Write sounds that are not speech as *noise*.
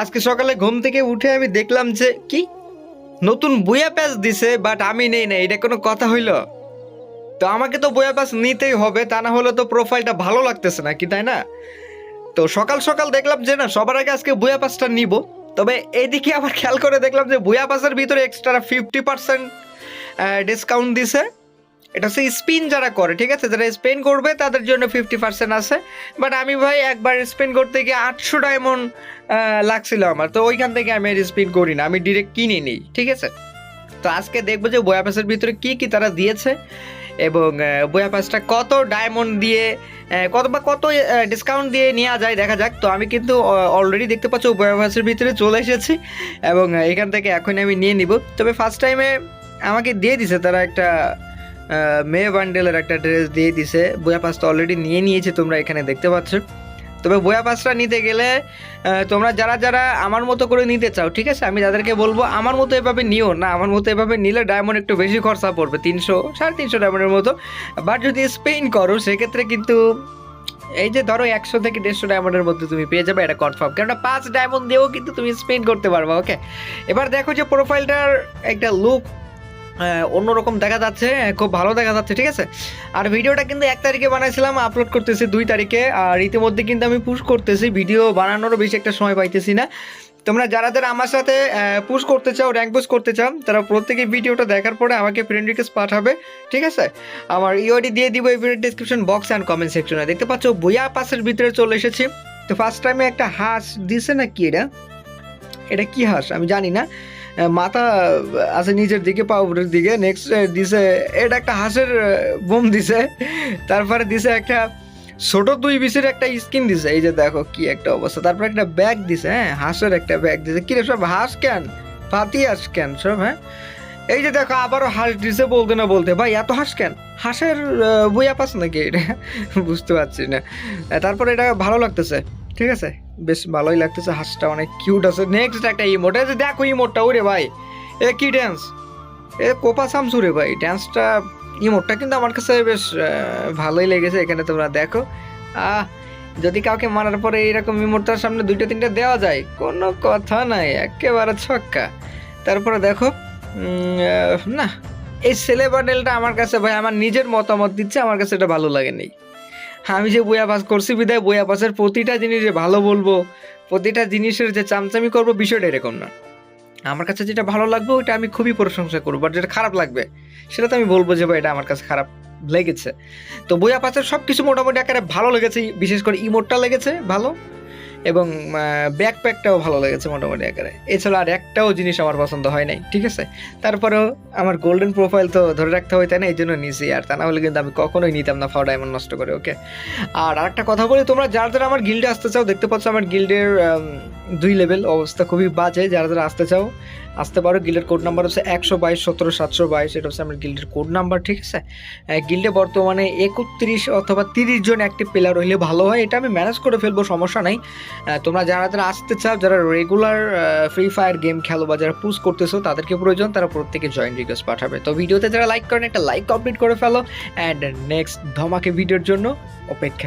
আজকে সকালে ঘুম থেকে উঠে আমি দেখলাম যে, কি? নতুন বইয়া প্যাচ দিছে বাট আমি নেই না এটা কোনো কথা হইল? তো আমাকে তো বইয়া প্যাচ নিতেই হবে, তা না হলে তো প্রোফাইলটা ভালো লাগতেছে না কি তাই না? তো সকাল সকাল দেখলাম যে, না, সবার আগে আজকে বইয়া পাসটা নিব। তবে এইদিকে আবার খেয়াল করে দেখলাম যে বইয়া পাসের ভিতরে এক্সট্রা ফিফটি পার্সেন্ট ডিসকাউন্ট দিছে। এটা হচ্ছে স্পিন যারা করে, ঠিক আছে? যারা স্পেন করবে, তাদের জন্য ফিফটি পার্সেন্ট আছে। বাট আমি ভাই একবার স্পেন করতে গিয়ে আটশো ডায়মন্ড লাগছিল আমার। তো ওইখান থেকে আমি আর স্পিন করি না। আমি ডিরেক্ট কিনে নিই, ঠিক আছে? তো আজকে দেখব যে বয়া পাসের ভিতরে কি কি তারা দিয়েছে। এবং বয়া পাসটা কত ডায়মন্ড দিয়ে কত বা কত ডিসকাউন্ট দিয়ে নেওয়া যায়, দেখা যাক। তো আমি কিন্তু অলরেডি দেখতে পাচ্ছ বয়া পাসের ভিতরে চলে এসেছি। এবং এখান থেকে এখন আমি নিয়ে নিব। তবে ফার্স্ট টাইমে আমাকে দিয়ে দিছে তারা একটা মেয়ে বান্ডেলের একটা ড্রেস দিয়ে দিছে। বয়া পাসটা অলরেডি নিয়ে নিয়েছে, তোমরা এখানে দেখতে পাচ্ছ। তবে বয়া পাসটা নিতে গেলে তোমরা যারা যারা আমার মতো করে নিতে চাও, ঠিক আছে? আমি তাদেরকে বলব, আমার মতো এভাবে নিও না। আমার মতো এভাবে নিলে ডায়মন্ড একটু বেশি খরচা পড়বে, তিনশো, সাড়ে তিনশো ডায়মন্ডের মতো। বাট যদি স্পেন করো, সেক্ষেত্রে কিন্তু এই যে ধরো একশো থেকে দেড়শো ডায়মন্ডের মধ্যে তুমি পেয়ে যাবে, এটা কনফার্ম কেননা পাঁচ ডায়মন্ড দিয়েও কিন্তু তুমি স্পেন করতে পারবে ওকে এবার দেখো যে প্রোফাইলটার একটা লুক অন্যরকম দেখা যাচ্ছে, খুব ভালো দেখা যাচ্ছে, ঠিক আছে? আর ভিডিওটা কিন্তু এক তারিখে বানাইছিলাম আপলোড করতেছি দুই তারিখে, আর ইতিমধ্যে কিন্তু আমি পুশ করতেছি ভিডিও বানানোরও বেশি একটা সময় পাইতেছি না। তোমরা যারা যারা আমার সাথে পুশ করতে চাও র্যাঙ্ক পুশ করতে চাও, তারা প্রত্যেকে ভিডিওটা দেখার পরে আমাকে ফ্রেন্ড রিকোয়েস্ট পাঠাবে, ঠিক আছে? আমার ইওডি দিয়ে দিব এই video description box and comment সেকশনে দেখতে পাচ্ছ বইয়া পাসের ভিতরে চলে এসেছি। তো ফার্স্ট টাইমে একটা হাঁস দিছে না কি এটা? এটা কি হাঁস? আমি জানি না। মাথা আছে নিচের দিকে, পা উপরের দিকে। নেক্সট দিছে, এটা একটা হাঁসের বোম দিছে। তারপরে দিছে একটা ছোট দুই বিশের একটা স্কিন দিছে। এই যে দেখো কি একটা অবস্থা। তারপর একটা ব্যাগ দিছে হ্যাঁ হাঁসের একটা ব্যাগ দিছে। কি রে সব হাঁস কেন? পাতি হাঁস কেন সব হ্যাঁ? এই যে দেখো, আবারও হাঁস দিছে বলতে না বলতে। ভাই, এত হাঁস কেন? হাঁসের বইয়া পাস নাকি এটা? *laughs* বুঝতে পারছি না। তারপরে এটা ভালো লাগতেছে। ঠিক আছে? বেশ ভালোই লাগতেছে, হাঁসটা অনেক কিউট আছে। নেক্সট একটা ইমোট এই যে দেখো ইমোটটা ওরে ভাই, এ কি ড্যান্স এ কোপা সামসু রে ভাই ড্যান্সটা ইমোটটা কিন্তু আমার কাছে বেশ ভালোই লেগেছে, এখানে তোমরা দেখো। আহ, যদি কাউকে মারার পরে এইরকম ইমোটটার সামনে দুইটা, তিনটা দেওয়া যায়, কোনো কথা নাই, একেবারে ছক্কা। তারপরে দেখো না, এই ছেলে বান্ডেলটা আমার কাছে ভাই, আমার নিজের মতামত দিচ্ছে, আমার কাছে এটা ভালো লাগেনি। আমি যে বইয়া পাস করছি বিদায়, বইয়া পাসের প্রতিটা জিনিস যে ভালো বলব, প্রতিটা জিনিসের যে চামচামি করব বিষয়টা এরকম না। আমার কাছে যেটা ভালো লাগবে, ওইটা আমি খুবই প্রশংসা করব বাট যেটা খারাপ লাগবে, সেটা তো আমি বলব যে, ভাই, এটা আমার কাছে খারাপ লেগেছে। তো বইয়া পাসের সব কিছু মোটামুটি একেবারে ভালো লেগেছে, বিশেষ করে ইমোটটা লেগেছে, ভালো। এবং ব্যাকপ্যাকটাও ভালো লেগেছে মোটামুটি আকারে। এছাড়া আর একটাও জিনিস আমার পছন্দ হয় নাই, ঠিক আছে? তারপরেও আমার গোল্ডেন প্রোফাইল তো ধরে রাখতে হয় তাই না এই জন্য নিছি। আর তা না হলে কিন্তু আমি কখনোই নিতাম না ফাও ডায়মন্ড নষ্ট করে ওকে আর আরেকটা কথা বলি, তোমরা যারা যারা আমার গিল্ডে আসতে চাও, দেখতে পাচ্ছ আমার গিল্ডের দুই লেভেল অবস্থা খুবই বাজে। যারা যারা আসতে চাও, আসতে পারো। গিল্ডের কোড নাম্বার হচ্ছে একশো বাইশ, সতেরো, সাতশো বাইশ। এটা হচ্ছে আমার গিল্ডের কোড নাম্বার ঠিক আছে? গিল্ডে বর্তমানে একত্রিশ অথবা তিরিশ জন অ্যাক্টিভ প্লেয়ার হইলে ভালো হয়। এটা আমি ম্যানেজ করে ফেলব, সমস্যা নাই। তোমরা যারা যারা আসতে চাও, যারা রেগুলার ফ্রি ফায়ার গেম খেলো বা যারা পুশ করতেছো, তাদেরকে প্রয়োজন, তারা প্রত্যেকে জয়েন রিকোয়েস্ট পাঠাবে। তো ভিডিওতে যারা লাইক করেন, একটা লাইক কমপ্লিট করে ফেলো। অ্যান্ড নেক্সট ধমাকে ভিডিওর জন্য অপেক্ষা